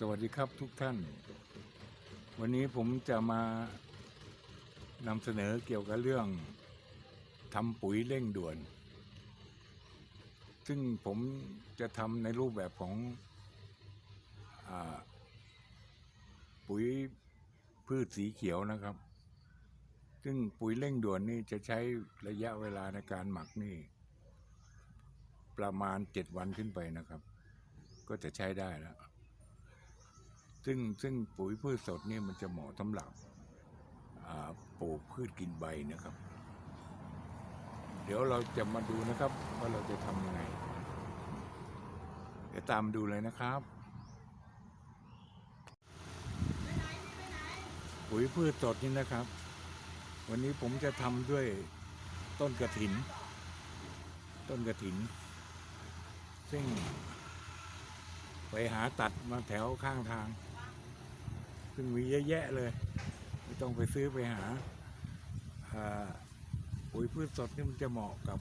สวัสดีครับทุกท่าน วันนี้ผมจะมานำเสนอเกี่ยวกับเรื่องทำปุ๋ยเร่งด่วน ซึ่งผมจะทำในรูปแบบของอปุ๋ยพืชสีเขียวนะครับ ซึ่งปุ๋ยเร่งด่วนนี่จะใช้ระยะเวลาในการหมักนี่ ประมาณเจ็ดวันขึ้นไปนะครับ ก็จะใช้ได้แล้ว ซึ่งซึ่งปุ๋ยพืชสดนี่มันจะเหมาะสำหรับปลูกพืชกินใบนะครับ เดี๋ยวเราจะมาดูนะครับ ว่าเราจะทำยังไงเดี๋ยวตามดูเลยนะครับ ปุ๋ยพืชสดนี่นะครับ วันนี้ผมจะทำด้วยต้นกระถิน ต้นกระถิน ซึ่งไปหาตัดมาแถวข้างทาง ซึ่งมีเยอะแยะเลย ไม่ต้องไปซื้อไปหาปุ๋ยพืชสดนี่มันจะเหมาะกับ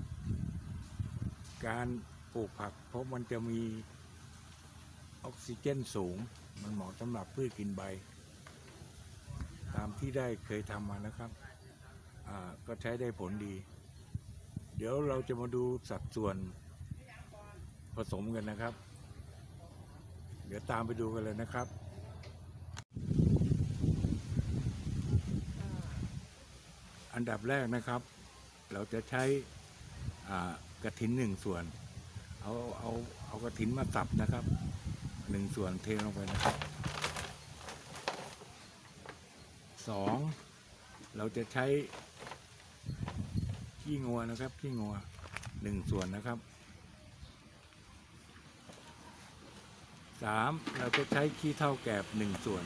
การปลูกผัก เพราะมันจะมีออกซิเจนสูง มันเหมาะสำหรับพืชกินใบ ตามที่ได้เคยทำมานะครับ ก็ใช้ได้ผลดี เดี๋ยวเราจะมาดูสัดส่วนผสมกันนะครับ เดี๋ยวตามไปดูกันเลยนะครับ อันดับแรกนะครับ เราจะใช้กระถินหนึ่งส่วน เอาเอาเอากระถินมาสับนะครับหนึ่งส่วนเทลงไปนะครับสองเราจะใช้ขี้งัวนะครับขี้งัวหนึ่งส่วนนะครับสามเราจะใช้ขี้เท่าแกบหนึ่งส่วน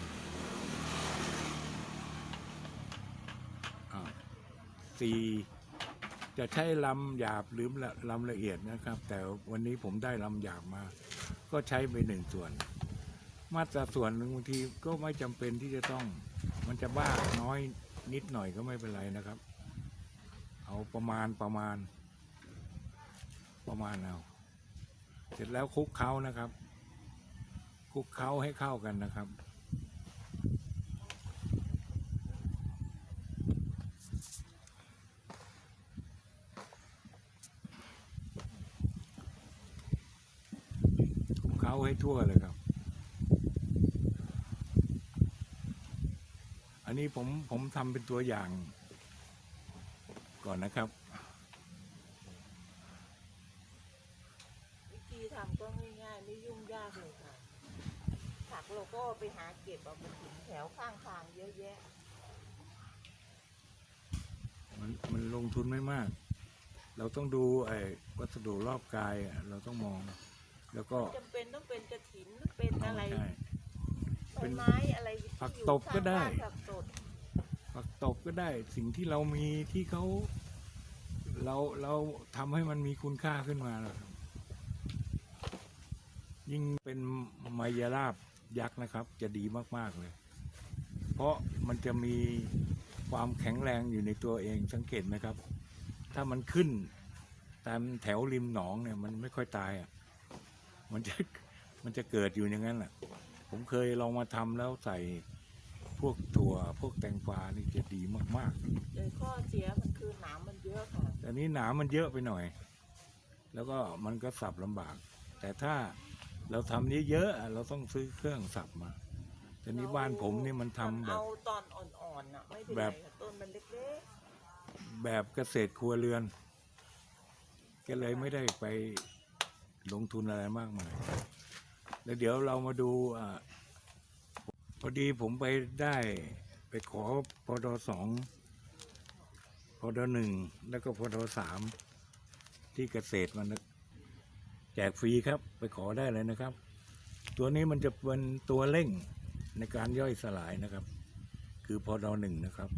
4 จะใช้ลำหยาบหรือลำละเอียดนะครับ แต่วันนี้ผมได้ลำหยาบมา ก็ใช้ไปหนึ่งส่วน มาตราส่วนหนึ่งบางทีก็ไม่จำเป็นที่จะต้อง มันจะบ้าน้อยนิดหน่อยก็ไม่เป็นไรนะครับ เอาประมาณประมาณ ประมาณเอาเสร็จแล้วคลุกเขานะครับคลุกเขาให้เข้ากันนะครับ ให้ทั่วเลยครับ อันนี้ผมผมทำเป็นตัวอย่าง ก่อนนะครับ วิธีทำก็ง่ายๆไม่ยุ่งยากเลยค่ะผักเราก็ไปหาเก็บเอาไปถึงแถวข้างทางเยอะแยะ มันมันลงทุนไม่มาก เราต้องดูไอ้วัสดุรอบกายอะเราต้องมอง แล้วก็จำเป็นต้องเป็นกระถินหรือเป็นอะไรใช่ใบไม้อะไรที่ผักอยู่ตบก็ได้ ข้างบ้านผักตบผักตบก็ได้สิ่งที่เรามีที่เขาเราเราทำให้มันมีคุณค่าขึ้นมาแล้วครับยิ่งเป็นไมยราบยักษ์นะครับ จะดีมากๆเลย เพราะมันจะมีความแข็งแรงอยู่ในตัวเองสังเกตไหมครับ ถ้ามันขึ้นตามแถวริมหนองเนี่ยมันไม่ค่อยตายอะ มันจะมันจะเกิดอยู่อย่างนั้นแหละผมเคยลองมาทำแล้วใส่พวกถั่วพวกแตงกวานี่จะดีมากๆแต่ข้อเสียมันคือหนามมันเยอะค่ะแต่นี้หนามมันเยอะไปหน่อย แล้วก็มันก็สับลำบาก แต่ถ้าเราทำเยอะๆอะเราต้องซื้อเครื่องสับมาแต่นี้บ้านผมนี่มันทำแบบเอาตอนอ่อนๆน่ะไม่เป็นแบไรบค่ะต้นมันเล็กแบบเกษตรครัวเรือน ก็เลยไม่ได้ไป ลงทุนอะไรมากมาย แล้วเดี๋ยวเรามาดูอ่าพอดีผมไปได้ไปขอพอดสองพอดหนึ่งแล้วก็พอดสามที่เกษตรมันแจกฟรีครับ ไปขอได้เลยนะครับ ตัวนี้มันจะเป็นตัวเร่งในการย่อยสลายนะครับ คือพอดหนึ่งนะครับ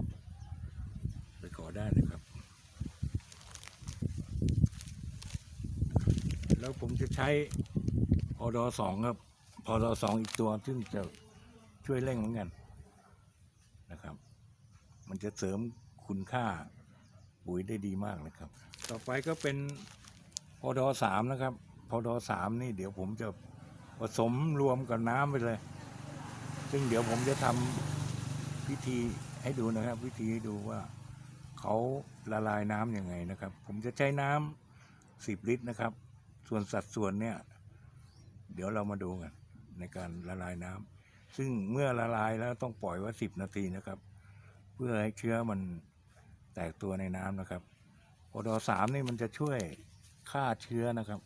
ไปขอได้นะครับ แล้วผมจะใช้พอดสองครับพอดสองอีกตัวซึ่งจะช่วยเร่งเหมือนกันนะครับ มันจะเสริมคุณค่าปุ๋ยได้ดีมากเลยครับ ต่อไปก็เป็นพอดสามนะครับพอดสามนี่เดี๋ยวผมจะผสมรวมกับน้ำไปเลย ซึ่งเดี๋ยวผมจะทำพิธีให้ดูนะครับ วิธีให้ดูว่าเขาละลายน้ำยังไงนะครับ ผมจะใช้น้ำสิบลิตรนะครับ ส่วนสัดส่วนเนี่ย เดี๋ยวเรามาดูกันในการละลายน้ำซึ่งเมื่อละลายแล้วต้องปล่อยไว้สิบนาทีนะครับ เพื่อให้เชื้อมันแตกตัวในน้ำนะครับพอดอสามนี่มันจะช่วยฆ่าเชื้อนะครับ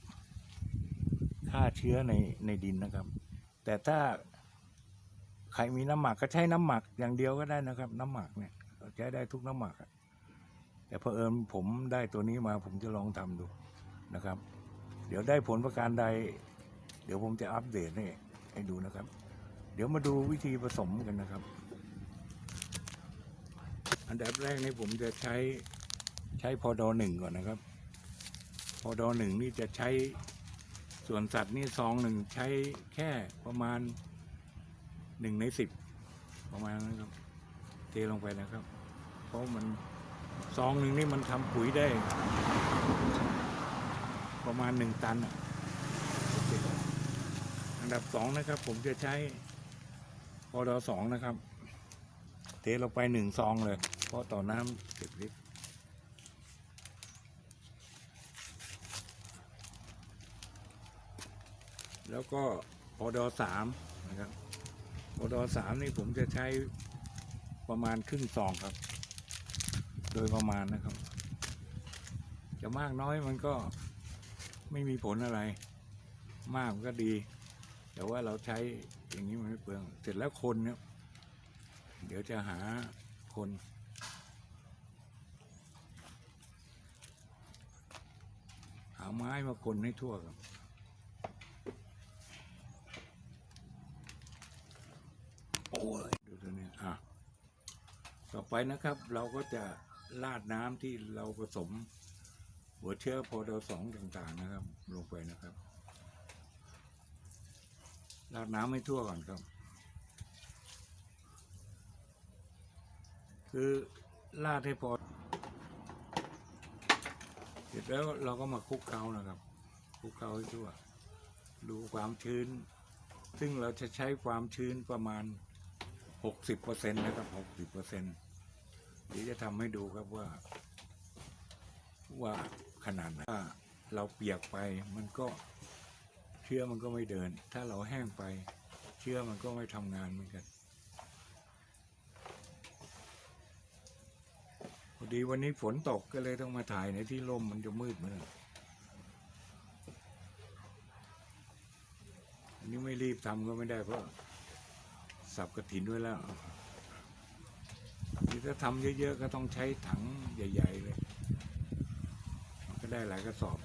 ฆ่าเชื้อในในดินนะครับ แต่ถ้าใครมีน้ำหมักก็ใช้น้ำหมักอย่างเดียวก็ได้นะครับ น้ำหมักเนี่ยใช้ได้ทุกน้ำหมักแต่เพอเอิญผมได้ตัวนี้มาผมจะลองทำดูนะครับ เดี๋ยวได้ผลประการใด เดี๋ยวผมจะอัปเดตให้ให้ดูนะครับ เดี๋ยวมาดูวิธีผสมกันนะครับ อันดับแรกนี่ผมจะใช้ใช้พอดอหนึ่งก่อนนะครับ พอดอหนึ่งนี่จะใช้ส่วนสัตว์นี่ซองหนึ่งใช้แค่ประมาณหนึ่งในสิบประมาณนั้นครับเทลงไปนะครับ เพราะมันซองหนึ่งนี่มันทำปุ๋ยได้ ประมาณหนึ่งตันอันดับสองนะครับ ผมจะใช้พอดอสองนะครับ เทลงไปหนึ่งซองเลย เพราะต่อน้ำสิบลิตรแล้วก็พอดอสามนะครับพอดอสามนี่ผมจะใช้ประมาณครึ่งซองครับ โดยประมาณนะครับ จะมากน้อยมันก็ ไม่มีผลอะไร มากก็ดี แต่ว่าเราใช้อย่างนี้มันไม่เปลือง เสร็จแล้วคนเนี่ยเดี๋ยวจะหาคน หาไม้มาคนให้ทั่วครับโอ้ยดูตัวนี้อะต่อไปนะครับ เราก็จะราดน้ำที่เราผสม หัวเชื้อโพดอสองต่างๆนะครับ ลงไปนะครับราดน้ำให้ทั่วก่อนครับ คือราดให้พอ เสร็จแล้วเราก็มาคลุกเคล้านะครับคลุกเคล้าให้ทั่ว ดูความชื้น ซึ่งเราจะใช้ความชื้นประมาณ 60%นะครับ 60%เดี๋ยวจะทำให้ดูครับว่าว่า ขนาดไหนถ้าเราเปียกไปมันก็เชื้อมันก็ไม่เดิน ถ้าเราแห้งไปเชื้อมันก็ไม่ทำงานเหมือนกันพอดีวันนี้ฝนตกก็เลยต้องมาถ่ายในที่ร่มมันจะมืดมืดอันนี้ไม่รีบทำก็ไม่ได้เพราะสับกระถินไว้แล้ว ถ้าทำเยอะๆก็ต้องใช้ถังใหญ่ ๆ เลย ได้หลายกระสอบ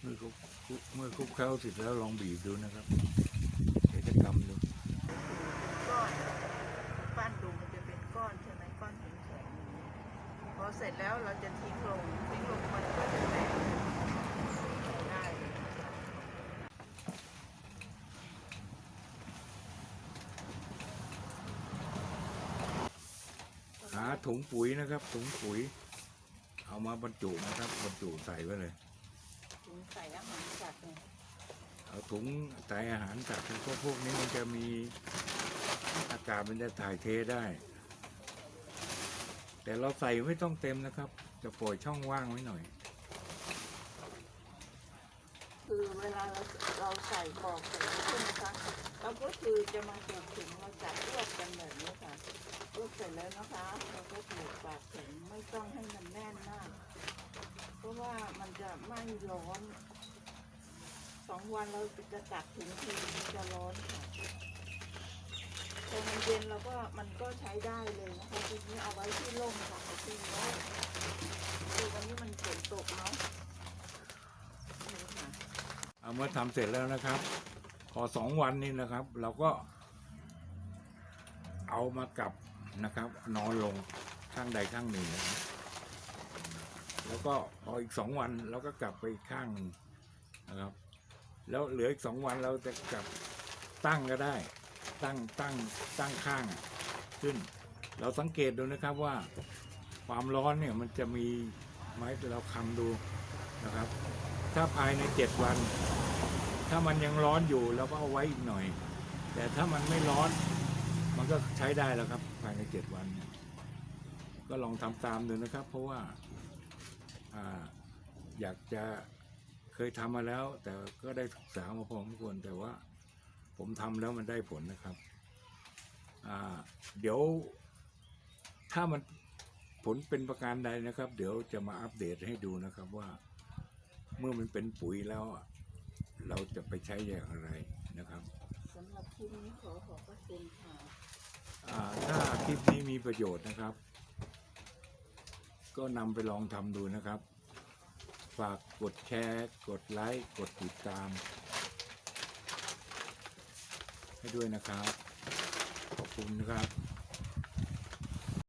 เมื่อคุกเมื่อคุกเข้าเสร็จแล้วลองบีบดูนะครับเดี๋ยวจะกำดูก้อนปั้นดูมันจะเป็นก้อนใช่ไหมก้อนแข็งๆพอเสร็จแล้วเราจะทิ้งลงทิ้งลงมันก็จะแตกได้เลย หา ถุงปุ๋ยนะครับ ถุงปุ๋ย เอามาบรรจุนะครับบรรจุใส่ไว้เลย ถุงใส่อาหารสัตว์เนี่ยเอาถุงใส่อาหารสัตว์พวกพวกนี้มันจะมีอากาศมันจะถ่ายเทได้ แต่เราใส่ไม่ต้องเต็มนะครับ จะปล่อยช่องว่างไว้หน่อย คือเวลาเราเราใส่ปอกเสร็จแล้วใช่ไหมคะเราก็คือจะมาถูกถุงเราจับรวบกันแบบนี้ค่ะ รวบเสร็จแล้วนะคะเราก็ถูกปากถุงไม่ต้องให้มันแน่นมาก เพราะว่ามันจะไม่ร้อนสองวันเราจะตัดถุงทีมันจะร้อนค่ะพอมันเย็นเราก็มันก็ใช้ได้เลยนะคะทีนี้เอาไว้ที่ร่มค่ะเอาที่โน้คือวันนี้มันฝนตกเนาะนี่ค่ะเอาเมื่อทำเสร็จแล้วนะครับ พอสองวันนี้นะครับ เราก็เอามากลับ นะครับ นอนลงข้างใดข้างหนึ่งนะแล้วก็พออีกสองวันเราก็กลับไปอีกข้างหนึ่งนะครับ แล้วเหลืออีกสองวันเราจะกลับตั้งก็ได้ ตั้งตั้งตั้งข้างขึ้น เราสังเกตดูนะครับว่าความร้อนเนี่ยมันจะมีไหมเราคำดูนะครับ ถ้าภายในเจ็ดวัน ถ้ามันยังร้อนอยู่เราก็เอาไว้อีกหน่อย แต่ถ้ามันไม่ร้อน มันก็ใช้ได้แล้วครับ ภายในเจ็ดวันเนี่ยก็ลองทำตามดูนะครับ เพราะว่าอ่าอยากจะเคยทำมาแล้ว แต่ก็ได้ศึกษามาพอสมควรแต่ว่าผมทำแล้วมันได้ผลนะครับอ่าเดี๋ยวถ้ามันผลเป็นประการใดนะครับ เดี๋ยวจะมาอัปเดตให้ดูนะครับว่าเมื่อมันเป็นปุ๋ยแล้วเราจะไปใช้อย่างไรนะครับสำหรับคลิปนี้ขอขอบพระคุณค่ะ ถ้าคลิปนี้มีประโยชน์นะครับ ก็นำไปลองทำดูนะครับ ฝากกดแชร์ กดไลค์ กดติดตาม ให้ด้วยนะครับ ขอบคุณนะครับ